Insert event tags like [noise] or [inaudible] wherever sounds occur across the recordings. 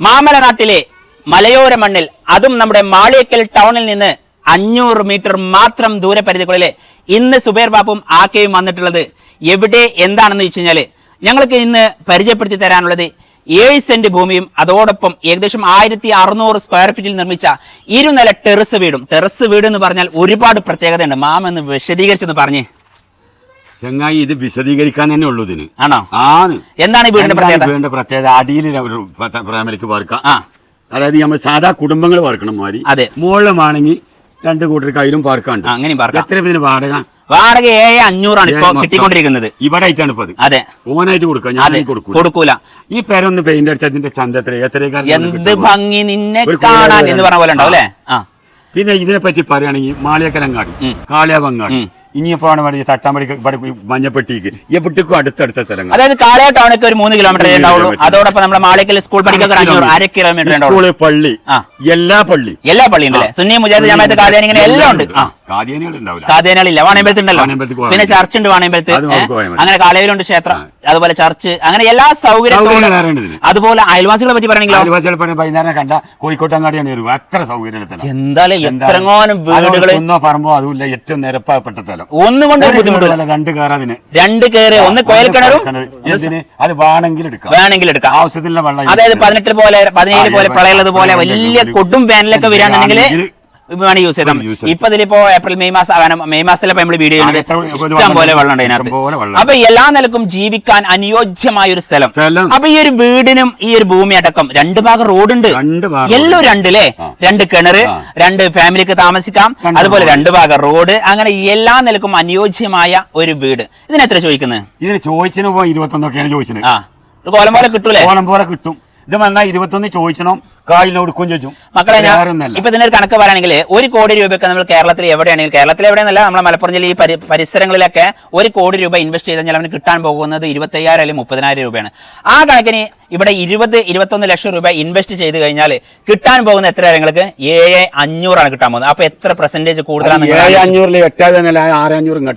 മാമലനാട്ടിലെ മലയോര മണ്ണിൽ അതും നമ്മുടെ മാളിയക്കൽ ടൗണിൽ നിന്ന് അഞ്ഞൂറ് മീറ്റർ മാത്രം ദൂരപരിധികളിലെ ഇന്ന് സുബേർ ബാപ്പും ആക്കയും വന്നിട്ടുള്ളത് എവിടെ എന്താണെന്ന് വെച്ച് കഴിഞ്ഞാൽ ഞങ്ങൾക്ക് ഇന്ന് പരിചയപ്പെടുത്തി തരാനുള്ളത് ഏഴ് സെന്റ് ഭൂമിയും അതോടൊപ്പം ഏകദേശം ആയിരത്തി അറുന്നൂറ് സ്ക്വയർ ഫീറ്റിൽ നിർമ്മിച്ച ഇരുനില ടെറസ് വീടും. ടെറസ് വീട് എന്ന് പറഞ്ഞാൽ ഒരുപാട് പ്രത്യേകതയുണ്ട്. മാം എന്ന് വിശദീകരിച്ചെന്ന് പറഞ്ഞേ. ചങ്ങായി ഇത് വിശദീകരിക്കാൻ തന്നെ ഉള്ളൂ ഇതിന്. ആണോ? ആണ്. എന്താണ് ഈ വീടിന്റെ പ്രത്യേകത? വീടിന്റെ പ്രത്യേകത? അടിയിൽ ഒരു വറുക്കാം അതായത് നമ്മൾ സാധാ കുടുംബങ്ങൾ പാർക്കണം മാതിരി. അതെ. മുകളിലുമാണെങ്കിൽ രണ്ട് കൂട്ടർ കയ്യിലും പാർക്കാണ്ട്. അങ്ങനെ. എത്ര പിന്നെ വാടക? വാടക ഏഴ് അഞ്ഞൂറാണ് ഇപ്പൊ. കിട്ടിക്കൊണ്ടിരിക്കുന്നത്. ഇവിടെ ആയിട്ടാണ് ഇപ്പൊ അത്. ഓനായിട്ട് കൊടുക്കുക ഞാൻ കൊടുക്കും കൊടുക്കൂല. ഈ പേരൊന്ന് പെയിന്റ് അടിച്ചതിന്റെ ചന്ത എത്ര? എത്ര എന്ത് ഭംഗി നിന്നെ കാണാൻ എന്ന് പറഞ്ഞ പോലെ ഉണ്ടാവും അല്ലേ? പിന്നെ ഇതിനെ പറ്റി പറയുകയാണെങ്കിൽ മാളിയക്കലങ്ങാടി. കാളിയാവങ്ങാടി ഉം. ഇനിയിപ്പോ തട്ടാമ്പടി മഞ്ഞപ്പെട്ടിക്ക്? എവിടേക്കും അടുത്തടുത്ത സ്ഥലങ്ങൾ. അതായത് കാളയ ടൗണൊക്കെ ഒരു മൂന്ന് കിലോമീറ്റർ ഉണ്ടാവുള്ളൂ. അതോടൊപ്പം നമ്മുടെ മാളിക്കൽ സ്കൂൾ അര കിലോമീറ്റർ സ്കൂൾ പള്ളി. എല്ലാ പള്ളി. എല്ലാ പള്ളിയും സുന്നി മുജാദ് ജമാഅത്ത് കാദ്യാനി ഇങ്ങനെ എല്ലാം ഉണ്ട്. കാദ്യാനികളില്ല വാണിയമ്പലത്ത് ഉണ്ടല്ലോ. പിന്നെ ചർച്ച് ഉണ്ട് വാണയമ്പലത്ത്. അങ്ങനെ കാലയിലുണ്ട് ക്ഷേത്രം. അതുപോലെ ചർച്ച് അങ്ങനെ എല്ലാ സൗകര്യത്തോടും സൗകര്യം വേറെ ഉണ്ട് ഇതിന്. അതുപോലെ അയൽവാസികളെ പറ്റി പറയണെങ്കിലോ അയൽവാസികളെ വൈകുന്നേരം കണ്ട കോഴിക്കോട്ടങ്ങാടിയാണ് അങ്ങാടിയാണ് അത്ര സൗകര്യം എന്തായാലും എത്രങ്ങാനും വീടുകൾ പറമ്പോ അതുമില്ല. ഏറ്റവും നിരപ്പാപ്പെട്ട സ്ഥലം ഒരു ബുദ്ധിമുട്ടില്ല രണ്ട് കയറതിന് രണ്ട് കയറ് ഒന്ന് കോയൽക്കിണറും എന്തിന്? അത് വേണമെങ്കിൽ എടുക്കാം. വേണമെങ്കിൽ എടുക്കാം. ആവശ്യത്തിനുള്ള വെള്ളം അതായത് പതിനെട്ട് പോലെ പതിനേഴ് പോലെ പ്രളയുള്ളത് പോലെ വലിയ കൊടും വേനലൊക്കെ വരികയാണെന്നുണ്ടെങ്കിൽ വേണമെങ്കിൽ യൂസ് ചെയ്താൽ ഇപ്പൊ ഇതിലിപ്പോ ഏപ്രിൽ മെയ് മാസം ആകാനും മെയ് മാസത്തിലപ്പോ നമ്മൾ വീഡിയോ ചെയ്യുന്നത് ഇഷ്ടം പോലെ. വെള്ളം ഉണ്ട്? അപ്പൊ എല്ലാ നിലക്കും ജീവിക്കാൻ അനുയോജ്യമായ ഒരു സ്ഥലം. അപ്പൊ ഈ ഒരു വീടിനും ഈ ഒരു ഭൂമി അടക്കം രണ്ട് ഭാഗം റോഡുണ്ട്. എല്ലാം road. രണ്ട് കിണർ രണ്ട് ഫാമിലിക്ക് താമസിക്കാം. അതുപോലെ രണ്ട് ഭാഗം റോഡ്. അങ്ങനെ എല്ലാ നിലക്കും അനുയോജ്യമായ ഒരു വീട്. ഇതിന് എത്ര ചോദിക്കുന്നത്? ഇതിന് ചോദിച്ചിന് പോ ഇരുപത്തൊന്നൊക്കെയാണ് ചോദിച്ചത്. കോലം പോലെ കിട്ടൂലേ? കോലം പോലെ കിട്ടും. ഇത് വന്നാൽ ഇരുപത്തൊന്ന് ചോദിച്ചണം. കായിന് കൊടുക്കുകയും മക്കളെ ഞാൻ ഇപ്പൊ ഇതിനൊരു കണക്ക് പറയുകയാണെങ്കിൽ ഒരു കോടി രൂപയൊക്കെ നമ്മൾ കേരളത്തിൽ എവിടെയാണെങ്കിൽ കേരളത്തിൽ എവിടെയെന്നല്ല നമ്മളെ മലപ്പുറം ജില്ല ഈ പരിസരങ്ങളിലൊക്കെ ഒരു കോടി രൂപ ഇൻവെസ്റ്റ് ചെയ്ത് കഴിഞ്ഞാൽ അവന് കിട്ടാൻ പോകുന്നത് ഇരുപത്തയ്യായിരം അല്ലെങ്കിൽ മുപ്പതിനായിരം രൂപയാണ്. ആ കണക്കിന് ഇവിടെ ഇരുപത് ഇരുപത്തൊന്ന് ലക്ഷം രൂപ ഇൻവെസ്റ്റ് ചെയ്ത് കഴിഞ്ഞാൽ കിട്ടാൻ പോകുന്ന എത്ര നിങ്ങൾക്ക്? ഏഴ് അഞ്ഞൂറാണ് കിട്ടാൻ പോകുന്നത്. അപ്പൊ എത്ര പെർസെന്റേജ് കൂടുതലാണ്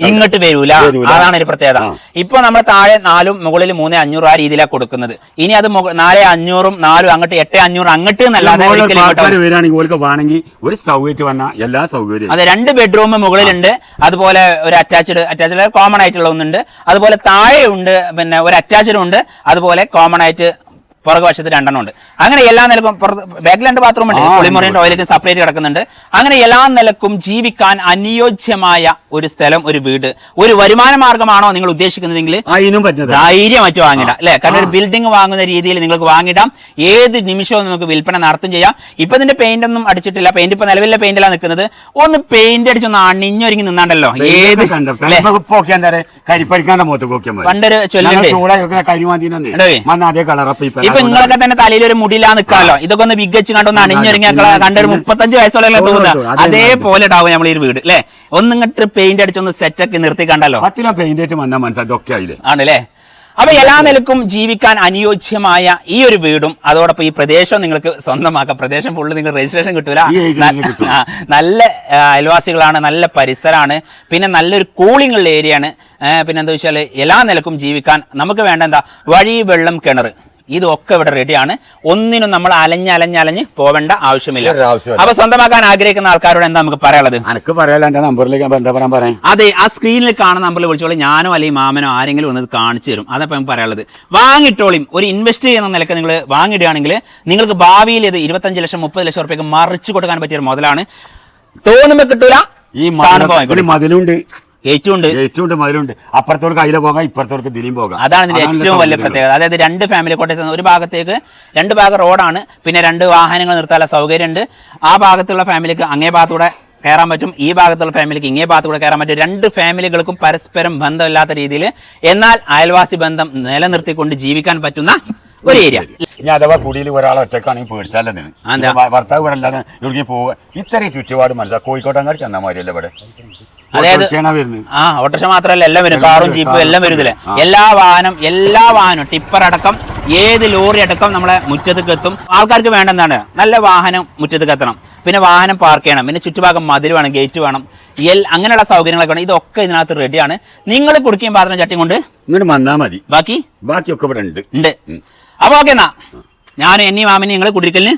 ഇങ്ങോട്ട് വരൂല. അതാണ് ഒരു പ്രത്യേകത. ഇപ്പൊ നമ്മൾ താഴെ നാലും മുകളിൽ മൂന്ന് അഞ്ഞൂറ് ആ രീതിയിലാണ് കൊടുക്കുന്നത്. ഇനി അത് നാലേ നാല് അഞ്ഞൂറും നാലും അങ്ങോട്ട് എട്ട് അഞ്ഞൂറ് അങ്ങോട്ട് എന്നല്ലാതെ വരികയാണെങ്കിൽ വേണമെങ്കിൽ ഒരു സൗകര്യം വന്നാൽ എല്ലാ സൗകര്യം അതെ രണ്ട് ബെഡ്റൂം മുകളിലുണ്ട്. അതുപോലെ ഒരു അറ്റാച്ച്ഡ് അറ്റാച്ച്ഡ് കോമൺ ആയിട്ടുള്ള ഒന്നുണ്ട്. അതുപോലെ താഴെ ഉണ്ട് പിന്നെ ഒരു അറ്റാച്ച്ഡ് ഉണ്ട്. അതുപോലെ കോമൺ ആയിട്ട് പുറകു വശത്ത് രണ്ടെണ്ണം ഉണ്ട്. അങ്ങനെ എല്ലാ നിലക്കും ബാക്കിൽ രണ്ട് ബാത്റൂം ഉണ്ട്. ആ, ടോയ്ലറ്റ് സെപ്പറേറ്റ് കിടക്കുന്നുണ്ട്. അങ്ങനെ എല്ലാ നിലക്കും ജീവിക്കാൻ അനുയോജ്യമായ ഒരു സ്ഥലം ഒരു വീട് ഒരു വരുമാന മാർഗമാണോ നിങ്ങൾ ഉദ്ദേശിക്കുന്നതെങ്കിൽ ധൈര്യം മറ്റു ധൈര്യമായിട്ട് വാങ്ങിടാം അല്ലെ? കാരണം ഒരു ബിൽഡിംഗ് വാങ്ങുന്ന രീതിയിൽ നിങ്ങൾക്ക് വാങ്ങിടാം. ഏത് നിമിഷവും നമുക്ക് വിൽപ്പന നടത്തും ചെയ്യാം. ഇപ്പൊ ഇതിന്റെ പെയിന്റ് ഒന്നും അടിച്ചിട്ടില്ല. പെയിന്റ് ഇപ്പൊ നിലവിലെ പെയിന്റിലാണ് നിൽക്കുന്നത്. ഒന്ന് പെയിന്റ് അടിച്ചൊന്ന് അണിഞ്ഞൊരുങ്ങി നിന്നാണ്ടല്ലോ. ഏത് പണ്ടൊരു ചൊല്ലുണ്ട് ഇപ്പൊ നിങ്ങളൊക്കെ തന്നെ തലയിൽ ഒരു മുടിയിലാ നിൽക്കാമല്ലോ ഇതൊക്കെ ഒന്ന് വിഗച്ച് കണ്ടൊന്ന് അണിഞ്ഞൊരുങ്ങി കണ്ടൊരു മുപ്പത്തഞ്ച് വയസ്സോളെ തോന്നുന്നത് അതെ, അതേപോലെ ഉണ്ടാവും നമ്മൾ ഈ വീട് അല്ലെ ഒന്നിങ്ങട്ട് പെയിന്റ് അടിച്ചൊന്ന് സെറ്റൊക്കെ നിർത്തി കണ്ടല്ലോ പത്തിലോ പെയിന്റ് ആയിട്ട് വന്നാൽ മനസ്സിലായി ഇതൊക്കെ ആയില്ലേ? ആണല്ലേ? അപ്പൊ എല്ലാ നിലക്കും ജീവിക്കാൻ അനുയോജ്യമായ ഈ ഒരു വീടും അതോടൊപ്പം ഈ പ്രദേശം നിങ്ങൾക്ക് സ്വന്തമാക്കാം. പ്രദേശം ഫുള്ള് നിങ്ങൾ രജിസ്ട്രേഷൻ കിട്ടൂല. നല്ല അയൽവാസികളാണ് നല്ല പരിസരമാണ് പിന്നെ നല്ലൊരു കൂളിംഗ് ഉള്ള ഏരിയ ആണ്. പിന്നെ എന്താ വെച്ചാൽ എല്ലാ നിലക്കും ജീവിക്കാൻ നമുക്ക് വേണ്ട എന്താ? വഴി വെള്ളം കിണർ ഇതൊക്കെ ഇവിടെ റെഡിയാണ് ഒന്നിനും നമ്മൾ അലഞ്ഞ് അലഞ്ഞ് അലഞ്ഞ് പോവേണ്ട ആവശ്യമില്ല. അപ്പൊ സ്വന്തമാക്കാൻ ആഗ്രഹിക്കുന്ന ആൾക്കാരോട് എന്താ നമുക്ക് പറയാനുള്ളത്? എന്റെ നമ്പറിലേക്ക് പറയാൻ പറയാം അതെ ആ സ്ക്രീനിൽ കാണുന്ന നമ്പറിൽ വിളിച്ചോളി. ഞാനോ അല്ലെങ്കിൽ മാമനോ ആരെങ്കിലും ഒന്ന് കാണിച്ചു തരും. അതപ്പം നമുക്ക് പറയാനുള്ളത്. വാങ്ങിട്ടോളിയും ഒരു ഇൻവെസ്റ്റ് ചെയ്യുന്ന നിലയ്ക്ക് നിങ്ങൾ വാങ്ങിടുകയാണെങ്കിൽ നിങ്ങൾക്ക് ഭാവിയിൽ ഇത് ഇരുപത്തഞ്ച് ലക്ഷം മുപ്പത് ലക്ഷം റുപ്യക്ക് മറിച്ചു കൊടുക്കാൻ പറ്റിയ ഒരു മുതലാണ്. തോന്നുമ്പോൾ കിട്ടൂല. ഈ മതിലുണ്ട്. ഏറ്റവും ഉണ്ട് മതിലുണ്ട്. അപ്പുറത്തോർക്ക് അതിലെ പോകാം ഇപ്പുറത്തോർക്ക് ദിലിയും പോകാം. അതാണ് ഇതിന്റെ ഏറ്റവും വലിയ പ്രത്യേകത. അതായത് രണ്ട് ഫാമിലി കോട്ടേഴ്സ് ഒരു ഭാഗത്തേക്ക് രണ്ട് ഭാഗം റോഡാണ്. പിന്നെ രണ്ട് വാഹനങ്ങൾ നിർത്താനുള്ള സൗകര്യമുണ്ട്. ആ ഭാഗത്തുള്ള ഫാമിലിക്ക് അങ്ങേ ഭാഗത്തൂടെ കയറാൻ പറ്റും. ഈ ഭാഗത്തുള്ള ഫാമിലിക്ക് ഇങ്ങേ ഭാഗത്തൂടെ കയറാൻ പറ്റും. രണ്ട് ഫാമിലികൾക്കും പരസ്പരം ബന്ധമില്ലാത്ത രീതിയിൽ എന്നാൽ അയൽവാസി ബന്ധം നിലനിർത്തിക്കൊണ്ട് ജീവിക്കാൻ പറ്റുന്ന ഒരു ഏരിയ. ഇനി അഥവാ കുടിയിൽ ഒരാളെ ഒറ്റക്കാണെങ്കിൽ പേടിച്ചാലും? ഭർത്താവ് ഇവിടെ അല്ലാതെ ഇവിടേക്ക് പോവുക. ഇത്രയും ചുറ്റുപാട് മനസ്സിലാ. കോഴിക്കോട്ടങ്ങാടി ചെന്നാൽ മാതിരിയല്ലേ ഇവിടെ. അതായത് ആ ഓട്ടോറിക്ഷ മാത്രമല്ല എല്ലാം വരും. കാറും ജീപ്പും എല്ലാം വരുന്നില്ലേ? എല്ലാ വാഹനം എല്ലാ വാഹനവും ടിപ്പർ അടക്കം ഏത് ലോറി അടക്കം നമ്മളെ മുറ്റത്തേക്ക് എത്തും. ആൾക്കാർക്ക് വേണ്ട എന്താണ്? നല്ല വാഹനം മുറ്റത്തേക്ക് എത്തണം. പിന്നെ വാഹനം പാർക്ക് ചെയ്യണം. പിന്നെ ചുറ്റുഭാഗം മതിൽ വേണം ഗേറ്റ് വേണം. എൽ അങ്ങനെയുള്ള സൗകര്യങ്ങളൊക്കെ വേണം. ഇതൊക്കെ ഇതിനകത്ത് റെഡിയാണ് നിങ്ങൾ കുടിക്കുകയും പാത്രം ചട്ടിയും കൊണ്ട് ഇങ്ങോട്ട് വന്നാൽ മതി. ബാക്കി? ബാക്കിയൊക്കെ ഇവിടെ ഉണ്ട്. ഉണ്ട്. അപ്പൊ ഓക്കെ എന്നാ. ഞാനും എന്നെയും മാമനെയും നിങ്ങൾ കുടിക്കലിന്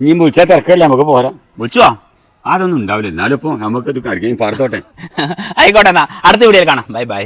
നീ വിളിച്ചാൽ തിരക്കല്ലേ നമുക്ക് പോരാ. വിളിച്ചോ അതൊന്നും ഉണ്ടാവില്ല. എന്നാലും ഇപ്പൊ നമുക്കത് കരിക്കും പാർത്തോട്ടെ. [laughs] ആയിക്കോട്ടെ എന്നാ. അടുത്ത വീഡിയോയിൽ കാണാം. Bye bye